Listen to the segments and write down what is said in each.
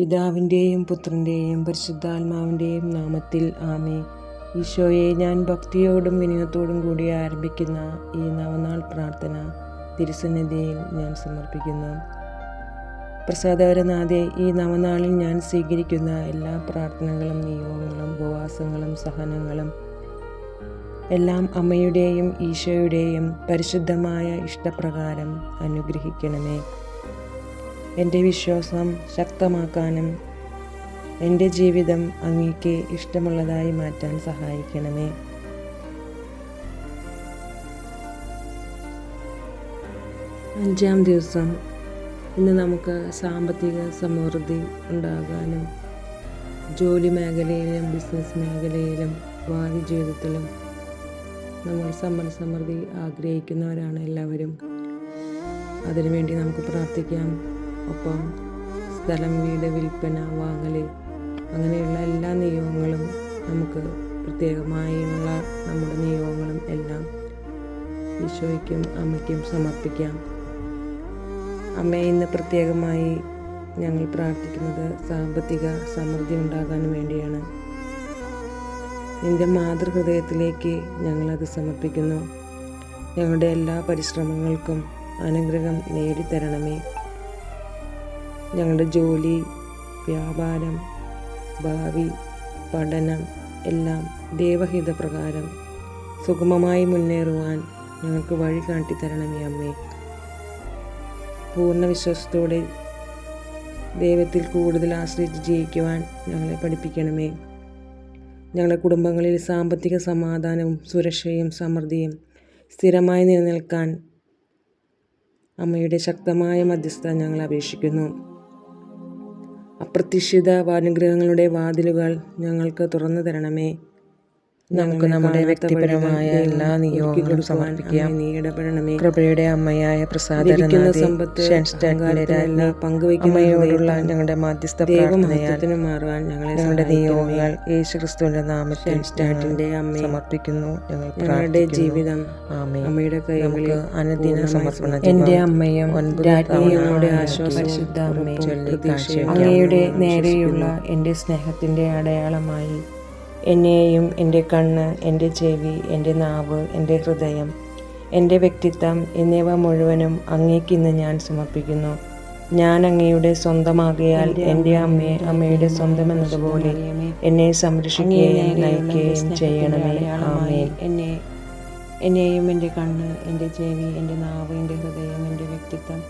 പിതാവിന്റെയും പുത്രന്റെയും പരിശുദ്ധാത്മാവിന്റെയും നാമത്തിൽ ആമേ ഈശോയെ ഞാൻ ഭക്തിയോടും വിനയത്തോടും കൂടി ആരംഭിക്കുന്ന ഈ നവനാൾ പ്രാർത്ഥന തിരുസന്നിധിയിൽ ഞാൻ സമർപ്പിക്കുന്നു. പ്രസാദകരനാഥെ ഈ നവനാളിൽ ഞാൻ സ്വീകരിക്കുന്ന എല്ലാ പ്രാർത്ഥനകളും നിയോഗങ്ങളും ഉപവാസങ്ങളും സഹനങ്ങളും എല്ലാം അമ്മയുടെയും ഈശോയുടെയും പരിശുദ്ധമായ ഇഷ്ടപ്രകാരം അനുഗ്രഹിക്കണമേ. എന്റെ വിശ്വാസം ശക്തമാക്കാനും എന്റെ ജീവിതം അങ്ങേക്ക് ഇഷ്ടമുള്ളതായി മാറ്റാൻ സഹായിക്കണമേ. അഞ്ചാം ദിവസം ഇന്ന് നമുക്ക് സാമ്പത്തിക സമൃദ്ധി ഉണ്ടാകാനും ജോലി മേഖലയിലും ബിസിനസ് മേഖലയിലും ഭാവി ജീവിതത്തിലും നമ്മൾ സമ്പൽ സമൃദ്ധി ആഗ്രഹിക്കുന്നവരാണ് എല്ലാവരും. അതിനുവേണ്ടി നമുക്ക് പ്രാർത്ഥിക്കാം. ഒപ്പം സ്ഥലം വീട് വിൽപ്പന വാങ്ങൽ അങ്ങനെയുള്ള എല്ലാ നിയമങ്ങളും നമുക്ക് പ്രത്യേകമായുള്ള നമ്മുടെ നിയമങ്ങളും എല്ലാം ഈശോയ്ക്കും അമ്മയ്ക്കും സമർപ്പിക്കാം. അമ്മ ഇന്ന് പ്രത്യേകമായി ഞങ്ങൾ പ്രാർത്ഥിക്കുന്നത് സാമ്പത്തിക സമൃദ്ധി ഉണ്ടാകാൻ വേണ്ടിയാണ്. നിന്റെ മാതൃഹൃദയത്തിലേക്ക് ഞങ്ങളത് സമർപ്പിക്കുന്നു. ഞങ്ങളുടെ എല്ലാ പരിശ്രമങ്ങൾക്കും അനുഗ്രഹം നേടിത്തരണമേ. ഞങ്ങളുടെ ജോലി വ്യാപാരം ഭാവി പഠനം എല്ലാം ദേവഹിതപ്രകാരം സുഗമമായി മുന്നേറുവാൻ ഞങ്ങൾക്ക് വഴി കാട്ടിത്തരണമേ അമ്മേ. പൂർണ വിശ്വാസത്തോടെ ദൈവത്തിൽ കൂടുതൽ ആശ്രയിച്ച് ജീവിക്കുവാൻ ഞങ്ങളെ പഠിപ്പിക്കണമേ. ഞങ്ങളുടെ കുടുംബങ്ങളിൽ സാമ്പത്തിക സമാധാനവും സുരക്ഷയും സമൃദ്ധിയും സ്ഥിരമായി നിലനിൽക്കാൻ അമ്മയുടെ ശക്തമായ മധ്യസ്ഥ ഞങ്ങൾ അപേക്ഷിക്കുന്നു. അപ്രതീക്ഷിത അനുഗ്രഹങ്ങളുടെ വാതിലുകൾ ഞങ്ങൾക്ക് തുറന്നു തരണമേ. നമുക്ക് നമ്മുടെ വ്യക്തിപരമായ എല്ലാ നിയോഗങ്ങളും സമർപ്പിക്കാം. നീ ഇടപെടണമേ കൃപയുടെ അമ്മയായ പ്രസാദരനാഥേ അമ്മയോടുള്ള ഞങ്ങളുടെ മാധ്യസ്ഥ പ്രാർത്ഥനയാൽ മാറുവാൻ ഞങ്ങളെ ഞങ്ങളുടെ നിയോഗങ്ങൾ യേശു ക്രിസ്തുവിന്റെ നാമത്തിൽ സ്റ്റാറ്റിന്റെ അമ്മ സമർപ്പിക്കുന്നു ഞങ്ങളുടെ ജീവിതം അമ്മയുടെ കൈകളിൽ അനുദിന സമർപ്പണം എന്റെ അമ്മയും രാജ്ഞിയുടെ ആശ്വാസശുദ്ധ അമ്മയുടെ നേരെയുള്ള എന്റെ സ്നേഹത്തിന്റെ അടയാളമായി എന്നെയും എന്റെ കണ്ണ് എന്റെ ചെവി എന്റെ നാവ് എന്റെ ഹൃദയം എന്റെ വ്യക്തിത്വം എന്നിവ മുഴുവനും അങ്ങേക്കിന്ന് ഞാൻ സമർപ്പിക്കുന്നു. ഞാൻ അങ്ങയുടെ സ്വന്തമാകിയാൽ എന്റെ അമ്മയെ അമ്മയുടെ സ്വന്തം എന്നതുപോലെ എന്നെ സംരക്ഷിക്കുകയും നയിക്കുകയും ചെയ്യണമേ. ആമേ എന്നെ എന്നെയും എന്റെ കണ്ണ് എന്റെ ചെവി എന്റെ നാവ് എന്റെ ഹൃദയം എന്റെ വ്യക്തിത്വം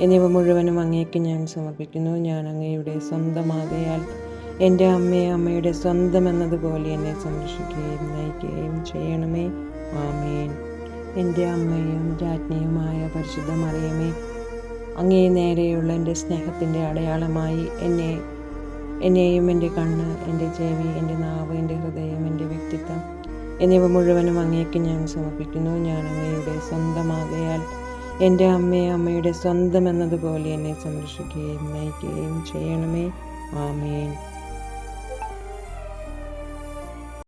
എന്നിവ മുഴുവനും അങ്ങേക്ക് ഞാൻ സമർപ്പിക്കുന്നു. ഞാൻ അങ്ങയുടെ സ്വന്തമാകയാൽ എന്റെ അമ്മയെ അമ്മയുടെ സ്വന്തം എന്നതുപോലെ എന്നെ സംരക്ഷിക്കുകയും നയിക്കുകയും ചെയ്യണമേ. ആമേൻ. എന്റെ അമ്മയും രാജ്ഞിയുമായ പരിശുദ്ധ മറിയമേ അങ്ങേ നേരെയുള്ള എന്റെ സ്നേഹത്തിന്റെ അടയാളമായി എന്നെ എന്നെയും എന്റെ കണ്ണ് എന്റെ ചെവി എന്റെ നാവ് എന്റെ ഹൃദയം എന്റെ വ്യക്തിത്വം എന്നിവ മുഴുവനും അങ്ങേക്ക് ഞാൻ സമർപ്പിക്കുന്നു. ഞാൻ അങ്ങയുടെ സ്വന്തമാകയാൽ എന്റെ അമ്മയെ അമ്മയുടെ സ്വന്തം എന്നതുപോലെ എന്നെ സംരക്ഷിക്കുകയും നയിക്കുകയും ചെയ്യണമേ. ആമേൻ.